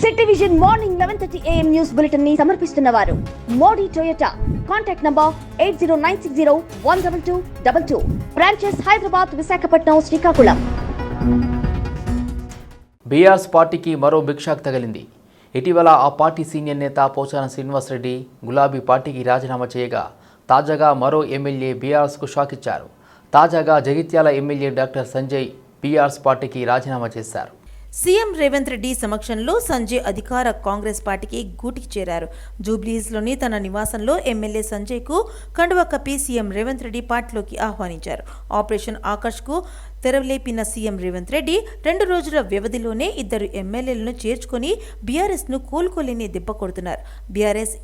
City vision morning eleven thirty AM news బులెటిన్ని సమర్పిస్తున్న వారు. Modi Toyota. Contact number eight zero nine six zero one double two double two. Branches Hyderabad Visakhapatnam Srikakulam. BRS పార్టీకి మరో భిక్షాక్ తగిలింది. ఇటీవల ఆ party senior నేత పోచారం శ్రీనివాసరెడ్డి గులాబీ పార్టీకి రాజీనామా చేయగా తాజాగా మరో ఎమ్మెల్యే బీఆర్ఎస్కు షాక్ ఇచ్చారు. తాజాగా Jagtial MLA doctor Sanjay BRS పార్టీకి రాజీనామా చేశారు. సీఎం రేవంత్ రెడ్డి సమక్షంలో సంజయ్ అధికార కాంగ్రెస్ పార్టీకి గూటికి చేరారు. జూబ్లీస్లోని తన నివాసంలో ఎమ్మెల్యే సంజయ్కు కండువ కప్పి సీఎం రేవంత్ రెడ్డి పార్టీలోకి ఆహ్వానించారు. ఆపరేషన్ ఆకర్ష్కు తెరవలేపిన సీఎం రేవంత్ రెడ్డి రెండు రోజుల వ్యవధిలోనే ఇద్దరు ఎమ్మెల్యేలను చేర్చుకొని బీఆర్ఎస్ను కోలుకోలేని దెబ్బ కొడుతున్నారు. బీఆర్ఎస్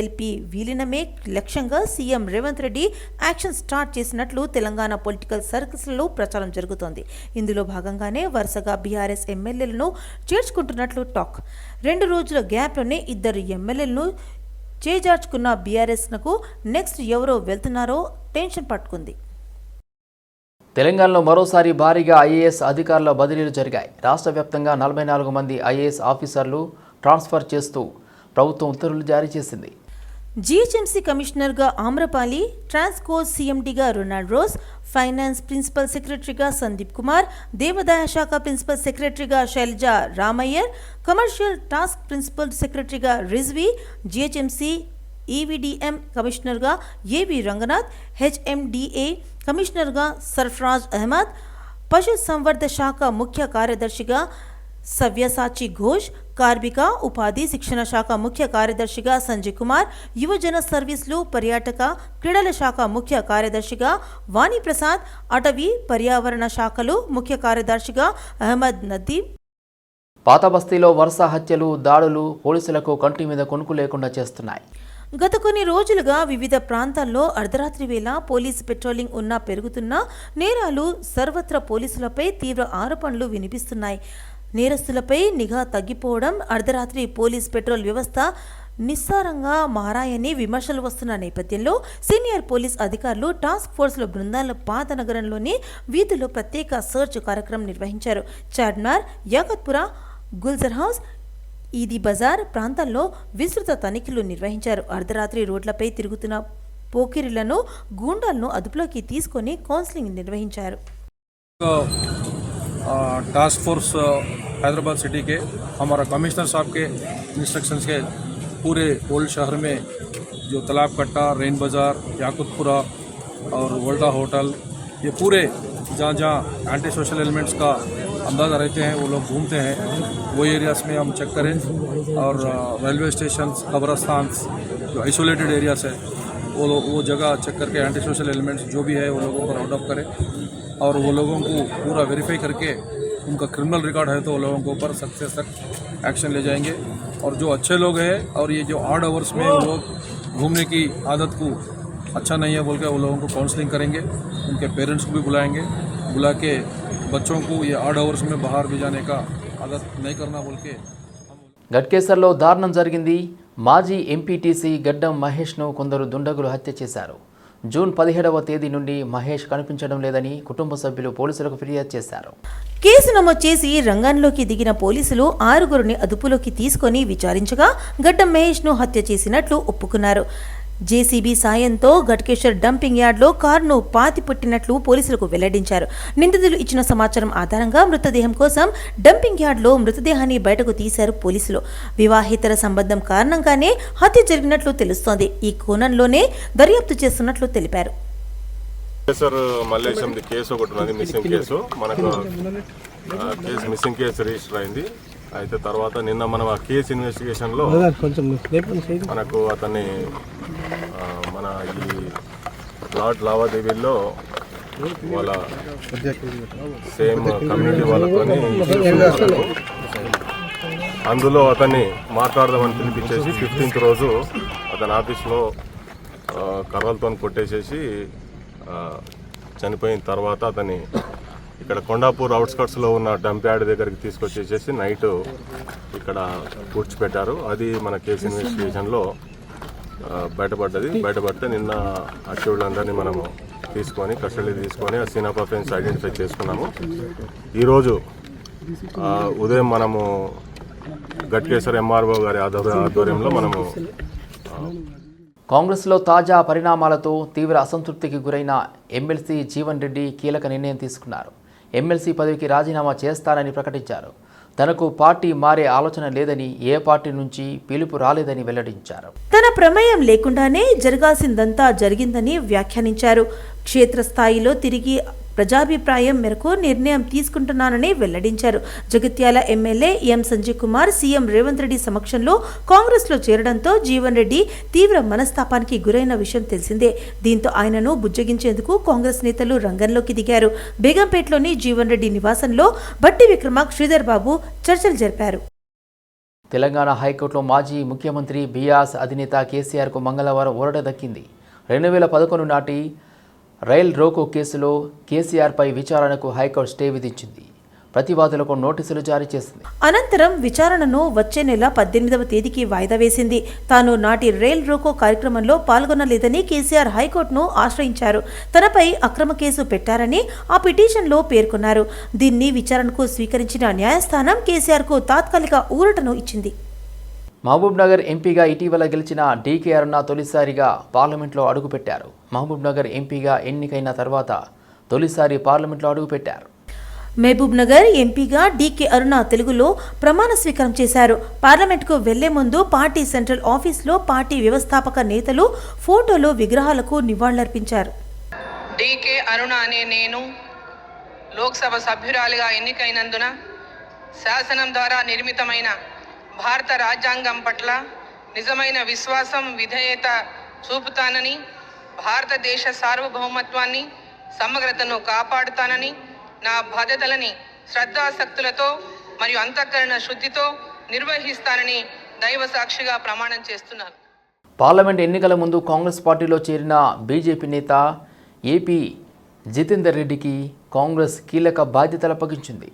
ఎల్పీ విలీనమే లక్ష్యంగా CM Revanth Reddy action start చేసినట్లు తెలంగాణ పొలిటికల్ సర్కిల్స్లో ప్రచారం జరుగుతోంది. ఇందులో భాగంగానే వరుసగా బీఆర్ఎస్ ఎమ్మెల్యేలను చేర్చుకుంటున్నట్లు టాక్. రెండు రోజుల గ్యాప్లోనే ఇద్దరు ఎమ్మెల్యేలను చేజార్చుకున్న బీఆర్ఎస్నకు నెక్స్ట్ ఎవరో వెళ్తున్నారో టెన్షన్ పట్టుకుంది. తెలంగాణలో మరోసారి భారీగా ఐఏఎస్ అధికారుల బదిలీలు జరిగాయి. రాష్ట్ర వ్యాప్తంగా నలభై నాలుగు మంది ఐఏఎస్ ఆఫీసర్లు ట్రాన్స్ఫర్ చేస్తూ ప్రభుత్వం ఉత్తర్వులు జారీ చేసింది. జీహెచ్ఎంసీ కమిషనర్గా ఆమ్రపాలి ట్రాన్స్కో సీఎండీగా రొనాల్డ్ రోజ్ ఫైనాన్స్ ప్రిన్సిపల్ సెక్రటరీగా సందీప్ కుమార్ దేవాదాయ శాఖ ప్రిన్సిపల్ సెక్రటరీగా శైలజ రామయ్యర్ కమర్షియల్ టాస్క్ ప్రిన్సిపల్ సెక్రటరీగా రిజ్వి జీహెచ్ఎంసీ ఈవీడీఎం కమిషనర్గా ఏవి రంగనాథ్ హెచ్ఎండిఏ కమిషనర్గా సర్ఫరాజ్ అహ్మద్ పశు సంవర్ధ శాఖ ముఖ్య కార్యదర్శిగా సవ్యసాచి ఘోష్ కార్మిక ఉపాధి శిక్షణ శాఖ ముఖ్య కార్యదర్శిగా సంజయ్ కుమార్ యువజన సర్వీసులు పర్యాటక క్రీడల శాఖ ముఖ్య కార్యదర్శిగా వాణిప్రసాద్ అటవీ పర్యావరణ శాఖలు ముఖ్య కార్యదర్శిగా అహ్మద్ నదీం. పాత బస్తీలో వరుస హత్యలు దాడులు పోలీసులకు కంటి మీద కొనుక్కు లేకుండా చేస్తున్నాయి. గత కొన్ని రోజులుగా వివిధ ప్రాంతాల్లో అర్ధరాత్రి వేళ పోలీసు పెట్రోలింగ్ ఉన్నా పెరుగుతున్న నేరాలు సర్వత్ర పోలీసులపై తీవ్ర ఆరోపణలు వినిపిస్తున్నాయి. నేరస్తులపై నిఘా తగ్గిపోవడం అర్ధరాత్రి పోలీస్ పెట్రోల్ వ్యవస్థ నిస్సారంగా మారాయని విమర్శలు వస్తున్న నేపథ్యంలో సీనియర్ పోలీస్ అధికారులు టాస్క్ ఫోర్స్ల బృందాల పాత నగరంలోని వీధుల్లో ప్రత్యేక సర్చ్ కార్యక్రమం నిర్వహించారు. చార్మినార్ యాగత్పుర గుల్జర్ హౌస్ ఈది బజార్ ప్రాంతాల్లో విస్తృత తనిఖీలు నిర్వహించారు. అర్ధరాత్రి రోడ్లపై తిరుగుతున్న పోకిరిలను గూండాలను అదుపులోకి తీసుకొని కౌన్సిలింగ్ నిర్వహించారు. टास्क फोर्स हैदराबाद सिटी के, हमारा कमिश्नर साहब के इंस्ट्रक्शंस के पूरे ओल्ड शहर में जो तालाब कट्टा रेन बाज़ार याकुतपुरा और वर्ल्डा होटल, ये पूरे जहाँ जहाँ एंटी सोशल एलिमेंट्स का अंदाज़ा रहते हैं, वो लोग घूमते हैं। वो एरियाज़ में हम चेक करें और रेलवे स्टेशन कब्रस्तान जो आइसोलेटेड एरियाज़ है, वो लोग वो जगह चेक करके एंटी सोशल एलिमेंट्स जो भी है, वो लोगों को राउंड अप करें। और वो लोगों को पूरा वेरीफाई करके उनका क्रिमिनल रिकॉर्ड है तो वो लोगों के ऊपर सख्त से सख्त एक्शन ले जाएंगे और जो अच्छे लोग हैं और ये जो आड आवर्स में वो लोग घूमने की आदत को अच्छा नहीं है बोल के वो लोगों को काउंसलिंग करेंगे उनके पेरेंट्स को भी बुलाएंगे बुला के बच्चों को ये आड आवर्स में बाहर भी जाने का आदत नहीं करना बोल के గట్కేసర్లో దారుణం జరిగింది మాజీ ఎంపీటీసీ గడ్డం మహేష్ను కొందరు దుండగులు హత్య చేశారు జూన్ పదిహేడవ తేదీ నుండి మహేష్ కనిపించడం లేదని కుటుంబ సభ్యులు పోలీసులకు ఫిర్యాదు చేశారు. కేసు నమోదు చేసి రంగంలోకి దిగిన పోలీసులు ఆరుగురిని అదుపులోకి తీసుకొని విచారించగా గడ్డం మహేష్ను హత్య చేసినట్లు ఒప్పుకున్నారు. జేసీబీ సాయంతో ఘట్కేశ్వర్ డంపింగ్ యార్డ్లో కారును పాతి పుట్టినట్లు పోలీసులకు వెల్లడించారు. నిందితులు ఇచ్చిన సమాచారం ఆధారంగా మృతదేహం కోసం డంపింగ్ యార్డ్లో మృతదేహాన్ని బయటకు తీశారు పోలీసులు. వివాహేతర సంబంధం కారణంగానే హత్య జరిగినట్లు తెలుస్తోంది. ఈ కోణంలోనే దర్యాప్తు చేస్తున్నట్లు తెలిపారు. కేసు ఒకటి మిస్సింగ్ కేసు. మనకు కేసు మిస్సింగ్ కేసు రిజిస్టర్ అయింది. అయితే తర్వాత నిన్న మనం ఆ కేసు ఇన్వెస్టిగేషన్లో మనకు అతన్ని మన ఈ ప్లాట్ లావాదేవీల్లో వాళ్ళ సేమ్ కమ్యూనిటీ వాళ్ళతోని అందులో అతన్ని మాట్లాడదామని పిలిపించేసి ఫిఫ్టీన్త్ రోజు అతని ఆఫీస్లో కర్రలతో కొట్టేసేసి చనిపోయిన తర్వాత అతన్ని ఇక్కడ కొండాపూర్ అవుట్స్కట్స్లో ఉన్న డంప్ యార్డ్ దగ్గరికి తీసుకొచ్చేసేసి నైట్ ఇక్కడ పూడ్చిపెట్టారు అది మన కేసు ఇన్వెస్టిగేషన్లో బయటపడ్డది. బయటపడితే నిన్న అక్యూడ్లందరినీ మనము తీసుకొని కస్టడీ తీసుకొని ఆ సీన్ ఆఫ్ అఫెన్స్ ఐడెంటిఫై చేసుకున్నాము. ఈరోజు ఉదయం మనము గట్కేశ్వర ఎంఆర్ఓ గారి ఆధ్వర్యంలో మనము కాంగ్రెస్లో తాజా పరిణామాలతో తీవ్ర అసంతృప్తికి గురైన ఎమ్మెల్సీ జీవన్ రెడ్డి కీలక నిర్ణయం తీసుకున్నారు. ఎమ్మెల్సీ పదవికి రాజీనామా చేస్తానని ప్రకటించారు. తనకు పార్టీ మారే ఆలోచన లేదని ఏ పార్టీ నుంచి పిలుపు రాలేదని వెల్లడించారు. తన ప్రమేయం లేకుండానే జరగాల్సిందంతా జరిగిందని వ్యాఖ్యానించారు. క్షేత్రస్థాయిలో తిరిగి ప్రజాభిప్రాయం మేరకు నిర్ణయం తీసుకుంటున్నానని వెల్లడించారు. Jagtial MLA M Sanjay Kumar CM Revanth Reddy సమక్షంలో కాంగ్రెస్లో చేరడంతో జీవన్ రెడ్డి తీవ్ర మనస్తాపానికి గురైన విషయం తెలిసిందే. దీంతో ఆయనను బుజ్జగించేందుకు కాంగ్రెస్ నేతలు రంగంలోకి దిగారు. బేగంపేటలోని జీవన్ రెడ్డి నివాసంలో బట్టి విక్రమ శ్రీధర్ బాబు చర్చలు జరిపారు. తెలంగాణ హైకోర్టులో మాజీ ముఖ్యమంత్రి బియాస్ అధినేత కేసీఆర్కు మంగళవారం ఊరట దక్కింది. రెండు వేల పదకొండు నాటి రైల్ రోకో కేసులో కేసీఆర్పై విచారణకు హైకోర్టు స్టే విధించింది. ప్రతివాదులకు నోటీసులు జారీ చేసింది. అనంతరం విచారణను వచ్చే నెల పద్దెనిమిదవ తేదీకి వాయిదా వేసింది. తాను నాటి రైల్ రోకో కార్యక్రమంలో పాల్గొనలేదని కేసీఆర్ హైకోర్టును ఆశ్రయించారు. తనపై అక్రమ కేసు పెట్టారని ఆ పిటిషన్లో పేర్కొన్నారు. దీన్ని విచారణకు స్వీకరించిన న్యాయస్థానం కేసీఆర్కు తాత్కాలిక ఊరటను ఇచ్చింది. మహబూబ్ నగర్ ఎంపీగా ఇటీవల గెలిచిన డీకే అరుణ తొలిసారిగా పార్లమెంట్లో అడుగుపెట్టారు. మహబూబ్ నగర్ ఎంపీగా ఎన్నికైన తర్వాత తొలిసారి పార్లమెంట్లో అడుగుపెట్టారు. మహబూబ్ నగర్ ఎంపీగా డీకే అరుణ తెలుగులో ప్రమాణ స్వీకారం చేశారు. పార్లమెంట్కు వెళ్ళే ముందు పార్టీ సెంట్రల్ ఆఫీస్లో పార్టీ వ్యవస్థాపక నేతలు ఫోటోలు విగ్రహాలకు నివాళులర్పించారు. డికే అరుణ అనే నేను లోక్సభ సభ్యురాలిగా ఎన్నికైనందున శాసనం ద్వారా నిర్మితమైన భారత రాజ్యాంగం పట్ల నిజమైన విశ్వాసం విధేయత చూపుతానని భారతదేశ సార్వభౌమత్వాన్ని సమగ్రతను కాపాడుతానని నా బాధ్యతలని శ్రద్ధాసక్తులతో మరియు అంతఃకరణ శుద్ధితో నిర్వహిస్తానని దైవ సాక్షిగా ప్రమాణం చేస్తున్నాను. పార్లమెంట్ ఎన్నికల ముందు కాంగ్రెస్ పార్టీలో చేరిన బీజేపీ నేత ఏపీ జితేందర్ రెడ్డికి కాంగ్రెస్ కీలక బాధ్యతలు అప్పగించింది.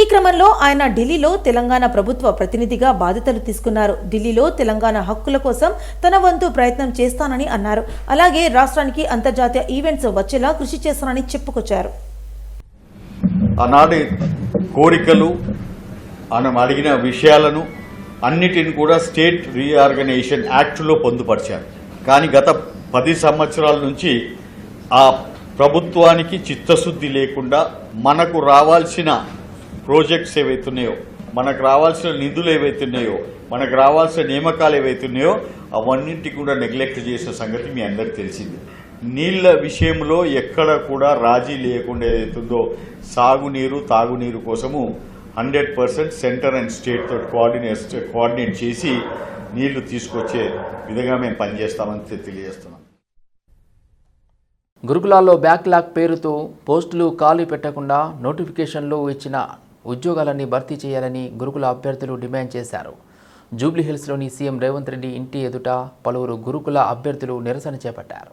ఈ క్రమంలో ఆయన ఢిల్లీలో తెలంగాణ ప్రభుత్వ ప్రతినిధిగా బాధ్యతలు తీసుకున్నారు. ఢిల్లీలో తెలంగాణ హక్కుల కోసం తన వంతు ప్రయత్నం చేస్తానని అన్నారు. అలాగే రాష్ట్రానికి అంతర్జాతీయ ఈవెంట్స్ వచ్చేలా కృషి చేస్తానని చెప్పుకొచ్చారు. ఆనాటి కోరికలు మనం అడిగిన విషయాలను అన్నిటిని కూడా స్టేట్ రీఆర్గనైజేషన్ యాక్ట్లో పొందుపరిచారు. కానీ గత పది సంవత్సరాల నుంచి ఆ ప్రభుత్వానికి చిత్తశుద్ధి లేకుండా మనకు రావాల్సిన ప్రాజెక్ట్స్ ఏవైతున్నాయో మనకు రావాల్సిన నిధులు ఏవైతున్నాయో మనకు రావాల్సిన నియామకాలు ఏవైతున్నాయో అవన్నింటి కూడా నెగ్లెక్ట్ చేసిన సంగతి మీ అందరికి తెలిసింది. నీళ్ళ విషయంలో ఎక్కడ కూడా రాజీ లేకుండా ఏదైతుందో సాగునీరు తాగునీరు కోసము hundred percent centre and state తోటి కోఆర్డినేట్ కోఆర్డినేట్ చేసి నీళ్ళు తీసుకొచ్చే విధంగా మేము పనిచేస్తామని తెలియజేస్తున్నాం. గురుకులాల్లో బ్యాక్లాగ్ పేరుతో పోస్టులు ఖాళీ పెట్టకుండా నోటిఫికేషన్లు ఇచ్చిన ఉద్యోగాలన్నీ భర్తీ చేయాలని గురుకుల అభ్యర్థులు డిమాండ్ చేశారు. జూబ్లీహిల్స్లోని సీఎం రేవంత్ రెడ్డి ఇంటి ఎదుట పలువురు గురుకుల అభ్యర్థులు నిరసన చేపట్టారు.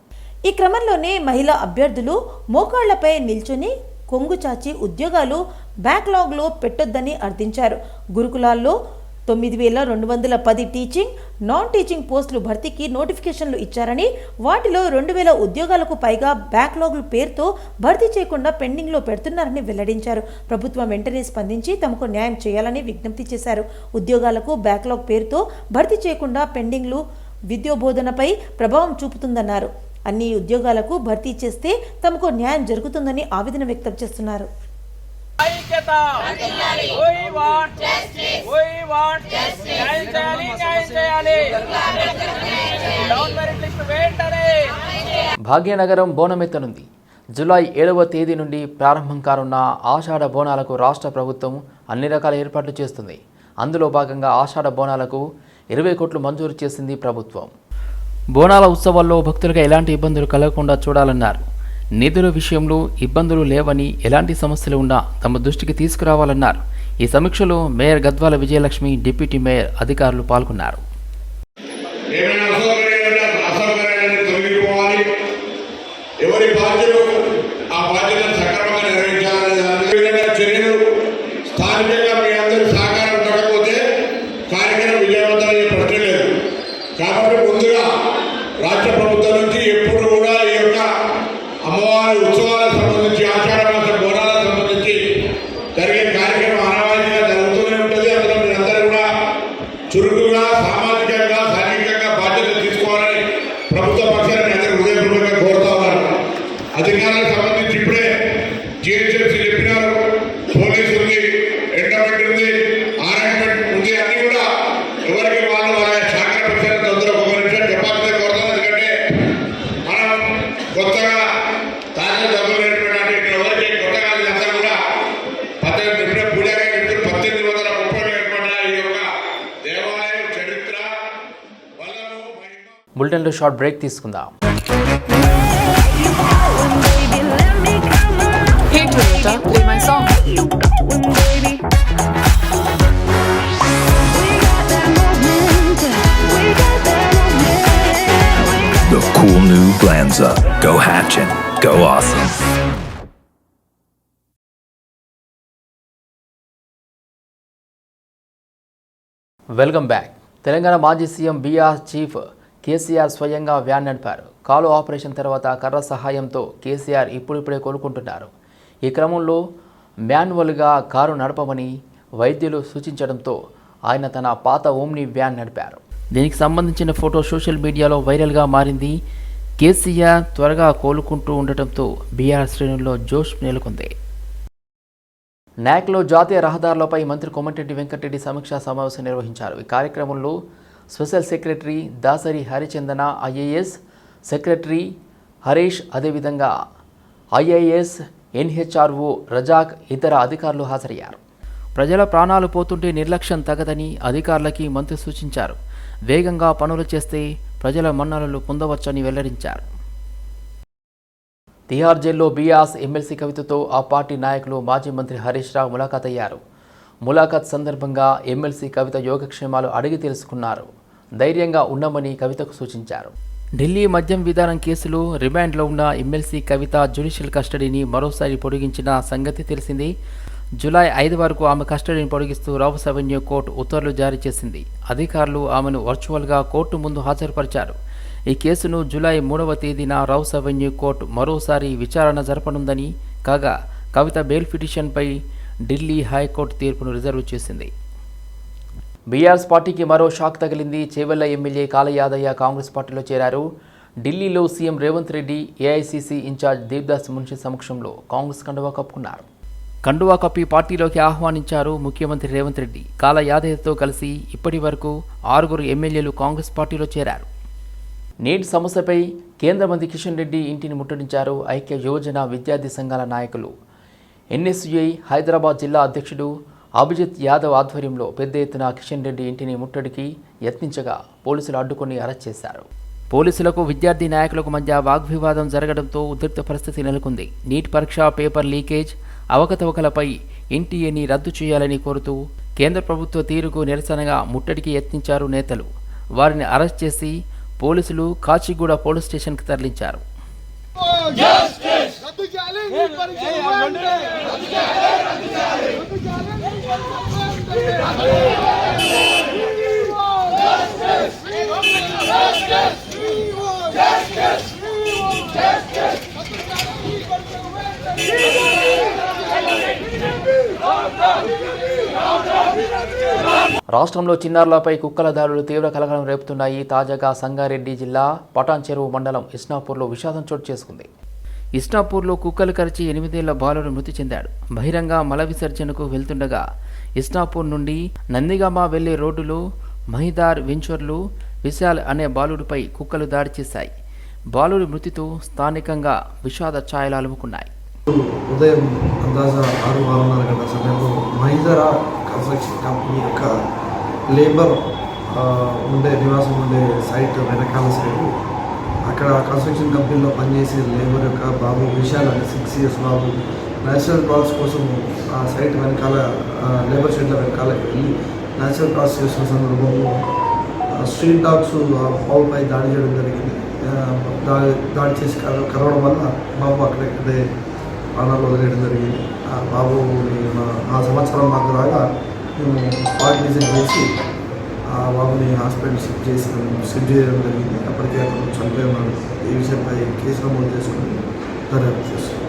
ఈ క్రమంలోనే మహిళా అభ్యర్థులు మోకాళ్ళపై నిల్చొని కొంగు చాచి ఉద్యోగాలు బ్యాక్లాగ్లో పెట్టొద్దని అర్థించారు. గురుకులాల్లో తొమ్మిది వేల రెండు వందల పది టీచింగ్ నాన్ టీచింగ్ పోస్టులు భర్తీకి నోటిఫికేషన్లు ఇచ్చారని వాటిలో రెండు వేల ఉద్యోగాలకు పైగా బ్యాక్లాగ్లు పేరుతో భర్తీ చేయకుండా పెండింగ్లో పెడుతున్నారని వెల్లడించారు. ప్రభుత్వం వెంటనే స్పందించి తమకు న్యాయం చేయాలని విజ్ఞప్తి చేశారు. ఉద్యోగాలకు బ్యాక్లాగ్ పేరుతో భర్తీ చేయకుండా పెండింగ్లు విద్యోబోధనపై ప్రభావం చూపుతుందన్నారు. అన్ని ఉద్యోగాలకు భర్తీ చేస్తే తమకు న్యాయం జరుగుతుందని ఆవేదన వ్యక్తం చేస్తున్నారు. ఐక్యత. We want We want న్యాయం చేయాలి న్యాయం చేయాలి. డౌన్ మెరిట్ లిస్ట్ వెంటనే. భాగ్యనగరం బోనమెత్తనుంది. జూలై ఏడవ తేదీ నుండి ప్రారంభం కానున్న ఆషాఢ బోనాలకు రాష్ట్ర ప్రభుత్వం అన్ని రకాల ఏర్పాట్లు చేస్తుంది. అందులో భాగంగా ఆషాఢ బోనాలకు ఇరవై కోట్లు మంజూరు చేసింది ప్రభుత్వం. బోనాల ఉత్సవాల్లో భక్తులకు ఎలాంటి ఇబ్బందులు కలగకుండా చూడాలన్నారు. నిధుల విషయంలో ఇబ్బందులు లేవని ఎలాంటి సమస్యలు ఉన్నా తమ దృష్టికి తీసుకురావాలన్నారు. ఈ సమీక్షలో mayor Gadwal Vijayalakshmi deputy mayor అధికారులు పాల్గొన్నారు ఏమైనా అసౌకర్యాలు అసౌకర్యాలను తొలగిపోవాలి ఎవరి బాధ్యులు ఆ బాధ్యతను సక్రమంగా నిర్వహించాలని అదేవిధంగా చర్యలు స్థానికంగా మీ అందరి సహకారం ఉండకపోతే కార్యక్రమం విజయవంతమయ్యే ప్రశ్న లేదు కాబట్టి ముందుగా రాష్ట్ర ప్రభుత్వం నుంచి ఎప్పుడు కూడా ఈ యొక్క అమ్మవారి ఉత్సవాలకు సంబంధించి ఆషాఢ మాస బోనాలకు సంబంధించి జరిగే కార్యక్రమం ఆనవాయితీగా జరుగుతూనే ఉంటుంది అందులో మీరందరూ కూడా చురుకుగా సామాజికంగా సాంఘికంగా బాధ్యత తీసుకోవాలని ప్రభుత్వ పక్షాన్ని మీ అందరూ హృదయపూర్వకంగా కోరుతా ఉన్నాను అధికారులకు సంబంధించి ఇప్పుడే జిహెచ్ఎంసీ చెప్పినారు పోలీసు ఉంది ఎండమెంట్ ఉంది ఆర్ఎండ్మెంట్ ఉంది అన్ని కూడా ఎవరికి వాళ్ళు వాళ్ళ శాఖ పక్షాన్ని తొందరగా ఒక నిమిషం చెప్పాల్సిందే కోరుతాం ఎందుకంటే మనం కొత్తగా తాజా డబ్బులు నేర్పడానికి ఇక్కడ ఎవరికి కొత్తగా ఇదంతా కూడా పద్దెనిమిది ఇప్పుడే పూజాగా చెప్తారు పద్దెనిమిది వందల ముప్పై ఏర్పడిన ఈ యొక్క దేవాలయం చరిత్ర వల్లము మహిమ బులెటిన్లో షార్ట్ బ్రేక్ తీసుకుందాం. The cool new Glanza. Go hatching. Go awesome. Welcome back Telangana మాజీ సీఎం బీఆర్ చీఫ్ కేసీఆర్ స్వయంగా వ్యాన్ నడిపారు. కాలు ఆపరేషన్ తర్వాత కర్ర సహాయంతో కేసీఆర్ ఇప్పుడిప్పుడే కోలుకుంటున్నారు. ఈ క్రమంలో మాన్యువల్గా కారు నడపమని వైద్యులు సూచించడంతో ఆయన తన పాత ఓమ్ని వ్యాన్ నడిపారు. దీనికి సంబంధించిన ఫోటో సోషల్ మీడియాలో వైరల్గా మారింది. కేసీఆర్ త్వరగా కోలుకుంటూ ఉండటంతో బీఆర్ శ్రేణుల్లో జోష్ నెలకొంది. నాక్లో జాతీయ రహదారులపై మంత్రి కోమటిరెడ్డి వెంకటరెడ్డి సమీక్షా సమావేశం నిర్వహించారు. ఈ కార్యక్రమంలో special secretary Dasari Harichandana IAS secretary Harish అదేవిధంగా ఐఏఎస్ ఎన్హెచ్ఆర్ఓ రజాక్ ఇతర అధికారులు హాజరయ్యారు. ప్రజల ప్రాణాలు పోతుంటే నిర్లక్ష్యం తగదని అధికారులకి మంత్రి సూచించారు. వేగంగా పనులు చేస్తే ప్రజల మన్ననలు పొందవచ్చని వెల్లడించారు. తిహార్ జైల్లో బీఆర్స్ ఎమ్మెల్సీ కవితతో ఆ పార్టీ నాయకులు మాజీ మంత్రి హరీష్ రావు ములాఖాతయ్యారు. ములాఖాత్ సందర్భంగా ఎమ్మెల్సీ కవిత యోగక్షేమాలు అడిగి తెలుసుకున్నారు. ధైర్యంగా ఉండమని కవితకు సూచించారు. ఢిల్లీ మద్యం విధానం కేసులో రిమాండ్లో ఉన్న ఎమ్మెల్సీ కవిత జ్యుడిషియల్ కస్టడీని మరోసారి పొడిగించిన సంగతి తెలిసింది. జూలై ఐదు వరకు ఆమె కస్టడీని పొడిగిస్తూ రౌస్ అవెన్యూ కోర్టు ఉత్తర్వులు జారీ చేసింది. అధికారులు ఆమెను వర్చువల్గా కోర్టు ముందు హాజరుపరిచారు. ఈ కేసును జూలై మూడవ తేదీన రౌస్ అవెన్యూ కోర్టు మరోసారి విచారణ జరపనుందని కాగా కవిత బెయిల్ పిటిషన్పై ఢిల్లీ హైకోర్టు తీర్పును రిజర్వ్ చేసింది. బీఆర్ఎస్ పార్టీకి మరో షాక్ తగిలింది. చేవెళ్ళ ఎమ్మెల్యే కాలయాదయ్య కాంగ్రెస్ పార్టీలో చేరారు. ఢిల్లీలో CM Revanth Reddy AICC incharge Devdas Munshi సమక్షంలో కాంగ్రెస్ కండువా కప్పుకున్నారు. కండువా కప్పి పార్టీలోకి ఆహ్వానించారు ముఖ్యమంత్రి రేవంత్ రెడ్డి. కాలయాదయ్యతో కలిసి ఇప్పటి వరకు ఆరుగురు ఎమ్మెల్యేలు కాంగ్రెస్ పార్టీలో చేరారు. నీటి సమస్యపై కేంద్ర మంత్రి కిషన్ రెడ్డి ఇంటిని ముట్టడించారు. ఐక్య యోజన విద్యార్థి సంఘాల నాయకులు ఎన్ఎస్యుఐ హైదరాబాద్ జిల్లా అధ్యక్షుడు అభిజిత్ యాదవ్ ఆధ్వర్యంలో పెద్ద ఎత్తున కిషన్ రెడ్డి ఇంటిని ముట్టడికి యత్నించగా పోలీసులు అడ్డుకొని అరెస్ట్ చేశారు. పోలీసులకు విద్యార్థి నాయకులకు మధ్య వాగ్వివాదం జరగడంతో ఉద్రిక్త పరిస్థితి నెలకొంది. నీట్ పరీక్ష పేపర్ లీకేజ్ అవకతవకలపై ఎన్టీఏని రద్దు చేయాలని కోరుతూ కేంద్ర ప్రభుత్వ తీరుకు నిరసనగా ముట్టడికి యత్నించారు నేతలు. వారిని అరెస్ట్ చేసి పోలీసులు కాచిగూడ పోలీస్ స్టేషన్కి తరలించారు. రాష్ట్రంలో చిన్నారులపై కుక్కల దాడులు తీవ్ర కలకలం రేపుతున్నాయి. తాజాగా సంగారెడ్డి జిల్లా పటాన్ చెరువు మండలం ఇస్నాపూర్లో విషాదం చోటు చేసుకుంది. ఇస్నాపూర్లో కుక్కలు కరిచి ఎనిమిదేళ్ళ బాలుడు మృతి చెందాడు. బహిరంగ మల విసర్జనకు వెళ్తుండగా ఇస్నాపూర్ నుండి నందిగామ వెళ్ళే రోడ్డులో మహిదార్ వెంచర్లు విశాల్ అనే బాలుడిపై కుక్కలు దాడి చేశాయి. బాలుడి మృతితో స్థానికంగా విషాద ఛాయలు అలుముకున్నాయి. ఉదయం అందాజ ఆరు ఆరున్నర గంటల సమయంలో మహిదరా కన్స్ట్రక్షన్ కంపెనీ యొక్క లేబర్ ఉండే నివాసం ఉండే సైట్ వెనకాల సైడ్ అక్కడ కన్స్ట్రక్షన్ కంపెనీలో పనిచేసే లేబర్ యొక్క బాబు విశాల్ అని సిక్స్ ఇయర్స్ బాబు నేచురల్ డాగ్స్ కోసం ఆ సైట్ వెనకాల లేబర్ షెడ్ల వెనకాల వెళ్ళి నేచురల్ డాగ్స్ చేసిన సందర్భంలో స్ట్రీట్ డాగ్స్ ఆ దాడి చేయడం జరిగింది. దాడి దాడి చేసి కలవడం వల్ల బాబు అక్కడే ప్రాణాలు వదిలేయడం జరిగింది. ఆ బాబుని ఆ సంవత్సరం మాకు రాగా మేము స్పాట్ చేసి ఆ బాబుని హాస్పిటల్ షిఫ్ట్ చేసిన షిఫ్ట్ చేయడం జరిగింది. అప్పటికే అతను చనిపోయి ఉన్నాడు ఈ విషయంపై కేసు నమోదు చేసుకుని దర్యాప్తు చేస్తున్నాం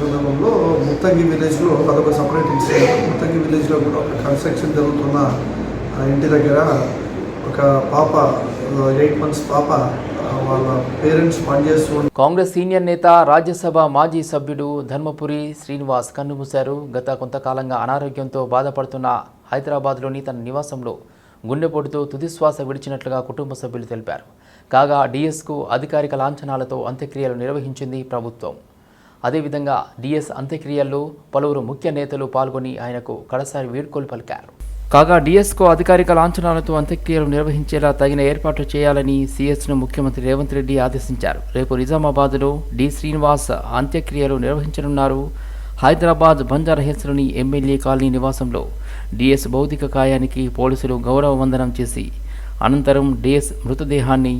సందర్భంలో ముత్తంగి విలేజ్లో అదొక సపరేట్ ఇన్సిడెంట్ ముత్తంగి విలేజ్లో కూడా ఒక కన్స్ట్రక్షన్ జరుగుతున్న ఆ ఇంటి దగ్గర ఒక పాప ఎయిట్ మంత్స్ పాప వాళ్ళ పేరెంట్స్ పనిచేస్తూ కాంగ్రెస్ సీనియర్ నేత రాజ్యసభ మాజీ సభ్యుడు ధర్మపురి శ్రీనివాస్ కన్నుమూశారు. గత కొంతకాలంగా అనారోగ్యంతో బాధపడుతున్న హైదరాబాద్లోని తన నివాసంలో గుండెపోటుతో తుదిశ్వాస విడిచినట్లుగా కుటుంబ సభ్యులు తెలిపారు. కాగా డిఎస్కు అధికారిక లాంఛనాలతో అంత్యక్రియలు నిర్వహించింది ప్రభుత్వం. అదేవిధంగా డిఎస్ అంత్యక్రియల్లో పలువురు ముఖ్య నేతలు పాల్గొని ఆయనకు కడసారి వీడ్కోలు పలికారు. కాగా డిఎస్కో అధికారిక లాంఛనాలతో అంత్యక్రియలు నిర్వహించేలా తగిన ఏర్పాట్లు చేయాలని సిఎస్ను ముఖ్యమంత్రి రేవంత్ రెడ్డి ఆదేశించారు. రేపు నిజామాబాద్లో డి శ్రీనివాస్ అంత్యక్రియలు నిర్వహించనున్నారు. హైదరాబాద్ బంజారాహిల్స్లోని ఎమ్మెల్యే కాలనీ నివాసంలో డిఎస్ భౌతిక కాయానికి పోలీసులు గౌరవ వందనం చేసి అనంతరం డిఎస్ మృతదేహాన్ని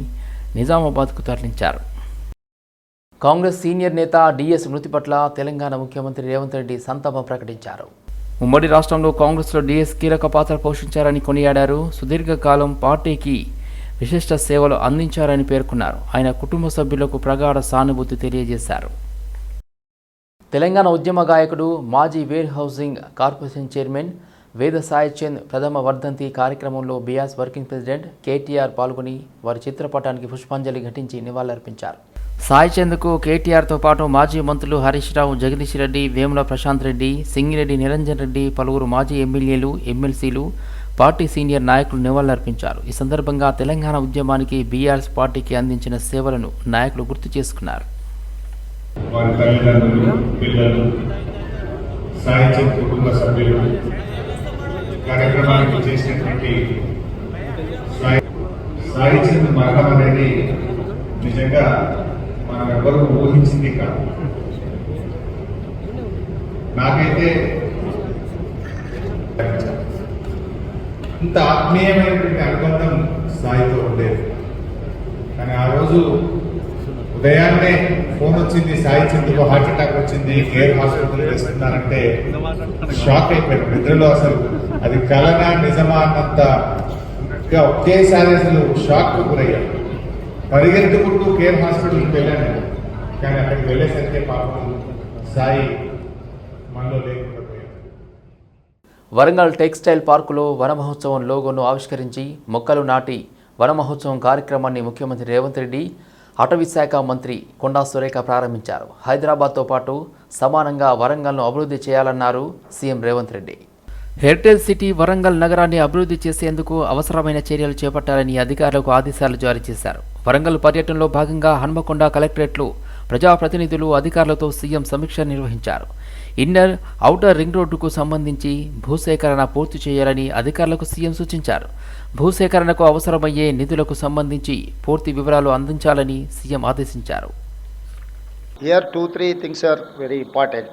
నిజామాబాద్కు తరలించారు. కాంగ్రెస్ సీనియర్ నేత డిఎస్ మృతి పట్ల తెలంగాణ ముఖ్యమంత్రి రేవంత్ రెడ్డి సంతాపం ప్రకటించారు. ఉమ్మడి రాష్ట్రంలో కాంగ్రెస్లో డిఎస్ కీలక పాత్ర పోషించారని కొనియాడారు. సుదీర్ఘకాలం పార్టీకి విశిష్ట సేవలు అందించారని పేర్కొన్నారు. ఆయన కుటుంబ సభ్యులకు ప్రగాఢ సానుభూతి తెలియజేశారు. తెలంగాణ ఉద్యమ గాయకుడు మాజీ వేర్ హౌసింగ్ కార్పొరేషన్ చైర్మన్ వేద సాయి చంద్ ప్రథమ వర్ధంతి కార్యక్రమంలో బియాస్ వర్కింగ్ ప్రెసిడెంట్ కేటీఆర్ పాల్గొని వారి చిత్రపటానికి పుష్పాంజలి ఘటించి నివాళులర్పించారు. సాయి చంద్కు కేటీఆర్తో పాటు మాజీ మంత్రులు హరీష్ రావు జగదీష్ రెడ్డి వేముల ప్రశాంత్ రెడ్డి సింగిరెడ్డి నిరంజన్ రెడ్డి పలువురు మాజీ ఎమ్మెల్యేలు ఎమ్మెల్సీలు పార్టీ సీనియర్ నాయకులు నివాళులర్పించారు. ఈ సందర్భంగా తెలంగాణ ఉద్యమానికి బీఆర్ఎస్ పార్టీకి అందించిన సేవలను నాయకులు గుర్తు చేసుకున్నారు. కార్యక్రమానికి చేసినటువంటి సాయి- మరణం అనేది నిజంగా ఎవరు ఊహించింది కాదు. నాకైతే ఇంత ఆత్మీయమైనటువంటి అనుబంధం సాయితో ఉండేది. కానీ ఆ రోజు ఉదయాన్నే ఫోన్ వచ్చింది సాయి చింతకు హార్ట్ అటాక్ వచ్చింది కేర్ హాస్పిటల్ వేస్తున్నారంటే షాక్ అయిపోయారు నిద్రలో అసలు. అది కలనా నిజమా అన్నంత ఒకేసారి అసలు షాక్ గురయ్యారు. పరిగెత్తుకుంటూ కేర్ హాస్పిటల్కి వెళ్ళాను. కానీ అక్కడికి వెళ్ళేసరికి పాపం సాయి మనలో లేకుండా వరంగల్ టెక్స్టైల్ పార్కులో వన మహోత్సవం లోగోను ఆవిష్కరించి మొక్కలు నాటి వన మహోత్సవం కార్యక్రమాన్ని ముఖ్యమంత్రి రేవంత్ రెడ్డి అటవీ శాఖ మంత్రి కొండా సురేఖ ప్రారంభించారు. హైదరాబాద్తో పాటు సమానంగా వరంగల్ను అభివృద్ధి చేయాలన్నారు CM Revanth Reddy. Heritage city Warangal నగరాన్ని అభివృద్ధి చేసేందుకు అవసరమైన చర్యలు చేపట్టాలని అధికారులకు ఆదేశాలు జారీ చేశారు. వరంగల్ పర్యటనలో భాగంగా హన్మకొండ కలెక్టరేట్లో ప్రజాప్రతినిధులు అధికారులతో సీఎం సమీక్ష నిర్వహించారు. ఇన్నర్ ఔటర్ రింగ్ రోడ్డుకు సంబంధించి భూసేకరణ పూర్తి చేయాలని అధికారులకు సీఎం సూచించారు. భూసేకరణకు అవసరమయ్యే నిధులకు సంబంధించి పూర్తి వివరాలు అందించాలని సీఎం ఆదేశించారు. Here two three things are very important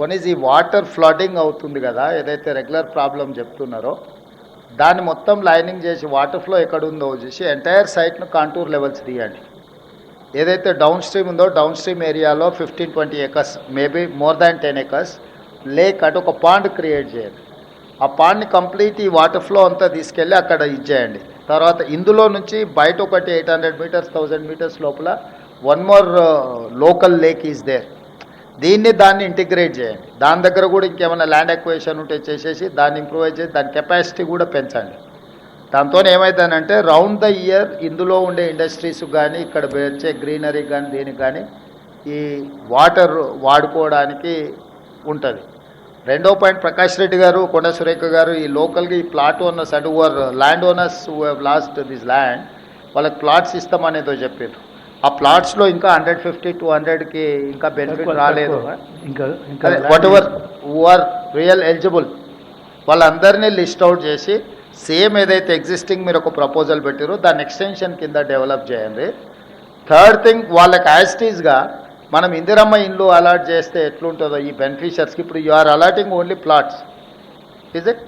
one is ఈ వాటర్ ఫ్లడింగ్ అవుతుంది కదా ఏదైతే రెగ్యులర్ ప్రాబ్లం చెప్తున్నారో దాన్ని మొత్తం లైనింగ్ చేసి వాటర్ ఫ్లో ఎక్కడ ఉందో చూసి ఎంటైర్ సైట్ను కాంటూర్ లెవెల్స్ తీయండి. ఏదైతే డౌన్ స్ట్రీమ్ ఉందో డౌన్ స్ట్రీమ్ ఏరియాలో fifteen twenty acres maybe more than ten acres lake అటు ఒక పాండ్ క్రియేట్ చేయండి. ఆ పాండ్ని కంప్లీట్ ఈ వాటర్ ఫ్లో అంతా తీసుకెళ్ళి అక్కడ ఇచ్చేయండి. తర్వాత ఇందులో నుంచి బయట ఒకటి eight hundred metres thousand metres లోపల one more local lake is there. దీన్ని దాన్ని ఇంటిగ్రేట్ చేయండి. దాని దగ్గర కూడా ఇంకేమైనా ల్యాండ్ ఎక్వేషన్ ఉంటే చేసేసి దాన్ని ఇంప్రూవ్ చేసి దాని కెపాసిటీ కూడా పెంచండి. దాంతో ఏమవుతుందంటే రౌండ్ ద ఇయర్ ఇందులో ఉండే ఇండస్ట్రీస్ కానీ ఇక్కడ వచ్చే గ్రీనరీ కానీ దీనికి కానీ ఈ వాటర్ వాడుకోవడానికి ఉంటుంది. రెండో పాయింట్ ప్రకాష్ రెడ్డి గారు కొండ సురేఖ గారు ఈ లోకల్గా ఈ ప్లాట్ ఓనర్స్ అంటే over land owners lost this land వాళ్ళకి ప్లాట్స్ ఇస్తామనేదో చెప్పారు ఆ ప్లాట్స్లో ఇంకా హండ్రెడ్ ఫిఫ్టీ టూ హండ్రెడ్కి ఇంకా బెనిఫిట్ రాలేదు. Whatever are real eligible వాళ్ళందరినీ లిస్ట్ అవుట్ చేసి సేమ్ ఏదైతే ఎగ్జిస్టింగ్ మీరు ఒక ప్రపోజల్ పెట్టారో దాన్ని ఎక్స్టెన్షన్ కింద డెవలప్ చేయండి. థర్డ్ థింగ్ వాళ్ళకి యాజిటీస్గా మనం ఇందిరమ్మ ఇండ్లు అలాట్ చేస్తే ఎట్లుంటుందో ఈ బెనిఫిషియర్స్కి ఇప్పుడు you are allotting only plots is it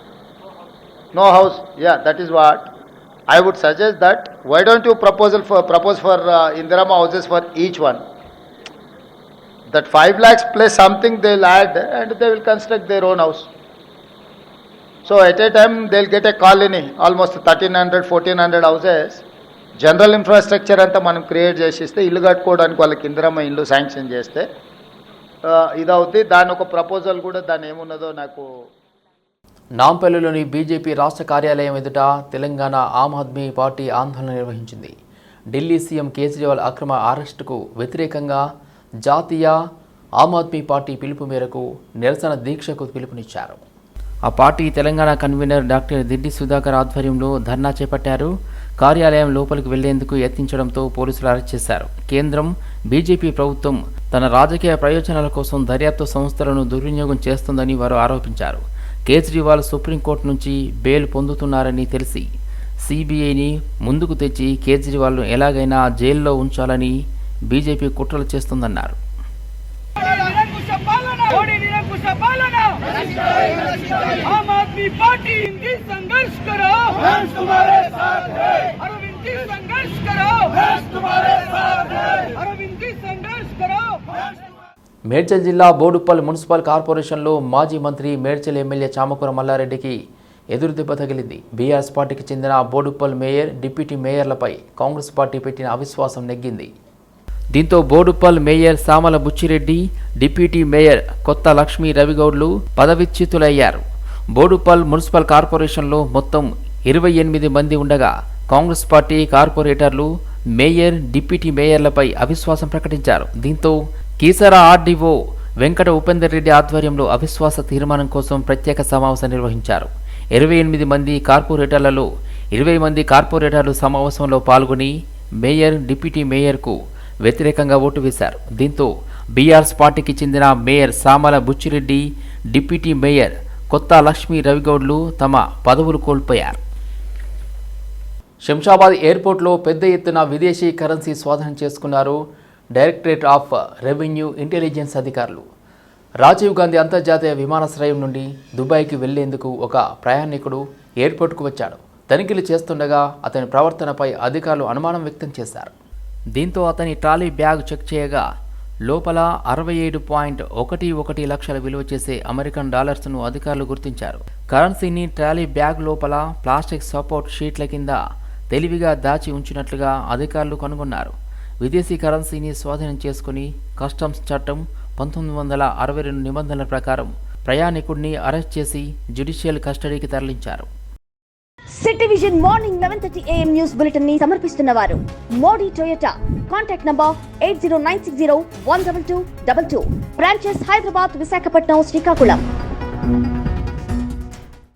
no house yeah that is what I would suggest that why don't you proposal for propose for Indiramma houses for each one that five lakhs plus something they land and they will construct their own house so at a time they will get a colony almost thirteen hundred fourteen hundred houses general infrastructure అంతా మనం create చేసి ఇస్తే ఇల్లు కట్టుకోవడానికి వాళ్ళకి ఇందిరామ ఇల్లు sanction చేస్తే ఇది ఇదవుతుంది దాని ఒక ప్రపోజల్ కూడా దాని ఏమున్నదో నాకు నాంపల్లిలోని బీజేపీ రాష్ట్ర కార్యాలయం ఎదుట తెలంగాణ ఆమ్ ఆద్మీ పార్టీ ఆందోళన నిర్వహించింది. ఢిల్లీ సీఎం కేజ్రీవాల్ అక్రమ అరెస్టుకు వ్యతిరేకంగా జాతీయ ఆమ్ ఆద్మీ పార్టీ పిలుపు మేరకు నిరసన దీక్షకు పిలుపునిచ్చారు. ఆ పార్టీ తెలంగాణ కన్వీనర్ డాక్టర్ దిడ్డి సుధాకర్ ఆధ్వర్యంలో ధర్నా చేపట్టారు. కార్యాలయం లోపలికి వెళ్ళేందుకు యత్నించడంతో పోలీసులు అరెస్ట్ చేశారు. కేంద్రం బీజేపీ ప్రభుత్వం తన రాజకీయ ప్రయోజనాల కోసం దర్యాప్తు సంస్థలను దుర్వినియోగం చేస్తుందని వారు ఆరోపించారు. కేజ్రీవాల్ సుప్రీంకోర్టు నుంచి బెయిల్ పొందుతున్నారని తెలిసి సిబిఐని ముందుకు తెచ్చి కేజ్రీవాల్ను ఎలాగైనా జైల్లో ఉంచాలని బీజేపీ కుట్రలు చేస్తుందన్నారు. మేడ్చల్ జిల్లా బోడుప్పల్ మున్సిపల్ కార్పొరేషన్లో మాజీ మంత్రి మేడ్చల్ ఎమ్మెల్యే చామకూర మల్లారెడ్డికి ఎదురుదెబ్బ తగిలింది. బీఆర్ఎస్ పార్టీకి చెందిన బోడుప్పల్ మేయర్ డిప్యూటీ మేయర్లపై కాంగ్రెస్ పార్టీ పెట్టిన అవిశ్వాసం నెగ్గింది. దీంతో Boduppal mayor Samala Buchireddy deputy mayor Kotha Lakshmi రవిగౌడ్లు పదవిచ్యుతులయ్యారు. బోడుప్పల్ మున్సిపల్ కార్పొరేషన్లో మొత్తం ఇరవై ఎనిమిది మంది ఉండగా కాంగ్రెస్ పార్టీ కార్పొరేటర్లు మేయర్ డిప్యూటీ మేయర్లపై అవిశ్వాసం ప్రకటించారు. దీంతో కీసర ఆర్డీఓ వెంకట ఉపేందర్ రెడ్డి ఆధ్వర్యంలో అవిశ్వాస తీర్మానం కోసం ప్రత్యేక సమావేశం నిర్వహించారు. ఇరవై ఎనిమిది మంది కార్పొరేటర్లలో ఇరవై మంది కార్పొరేటర్లు సమావేశంలో పాల్గొని మేయర్ డిప్యూటీ మేయర్కు వ్యతిరేకంగా ఓటు వేశారు. దీంతో బీఆర్ఎస్ పార్టీకి చెందిన mayor Samala Buchireddy deputy mayor Kotha Lakshmi రవిగౌడ్లు తమ పదవులు కోల్పోయారు. శంషాబాద్ ఎయిర్పోర్ట్లో పెద్ద ఎత్తున విదేశీ కరెన్సీ స్వాధీనం చేసుకున్నారు డైరెక్టరేట్ ఆఫ్ రెవెన్యూ ఇంటెలిజెన్స్ అధికారులు. రాజీవ్ గాంధీ అంతర్జాతీయ విమానాశ్రయం నుండి దుబాయ్కి వెళ్ళేందుకు ఒక ప్రయాణికుడు ఎయిర్పోర్ట్కు వచ్చాడు. తనిఖీలు చేస్తుండగా అతని ప్రవర్తనపై అధికారులు అనుమానం వ్యక్తం చేశారు. దీంతో అతని ట్రాలీ బ్యాగ్ చెక్ చేయగా లోపల అరవై ఏడు పాయింట్ ఒకటి ఒకటి లక్షల విలువ చేసే అమెరికన్ డాలర్స్ను అధికారులు గుర్తించారు. కరెన్సీని ట్రాలీ బ్యాగ్ లోపల ప్లాస్టిక్ సపోర్ట్ షీట్ల కింద తెలివిగా దాచి ఉంచినట్లుగా అధికారులు కనుగొన్నారు. విదేశీ కరెన్సీని స్వాధీనం చేసుకుని కస్టమ్స్ చట్టం పంతొమ్మిది వందల అరవై రెండు నిబంధనల ప్రకారం ప్రయాణికుడిని అరెస్ట్ చేసి జ్యుడిషియల్ కస్టడీకి తరలించారు. City vision morning eleven thirty AM news బులెటిన్ని సమర్పిస్తున్న వారు Modi Toyota. Contact number eight zero nine six zero one double two double two. Branches Hyderabad Visakhapatnam Srikakulam.